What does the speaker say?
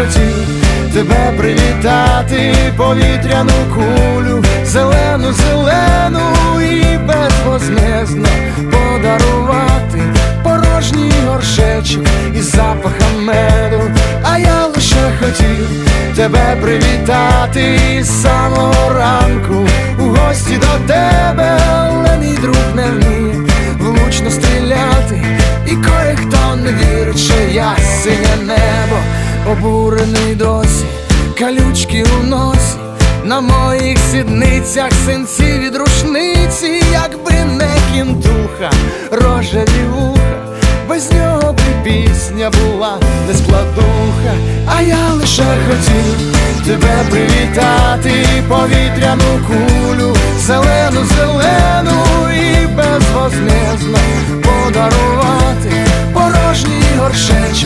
хотів тебе привітати, повітряну кулю, зелену, зелену і безвозмезно подарувати порожній горшечок із запахом меду, а я лише хотів тебе привітати з самого ранку обурений досі, калючки у носі. На моїх сідницях синці від рушниці, якби не кінтуха, рожеві вуха, без нього б і пісня була не складуха, а я лише хотів тебе привітати, повітряну кулю, зелену, зелену і безвозмездно подарувати порожній горшечок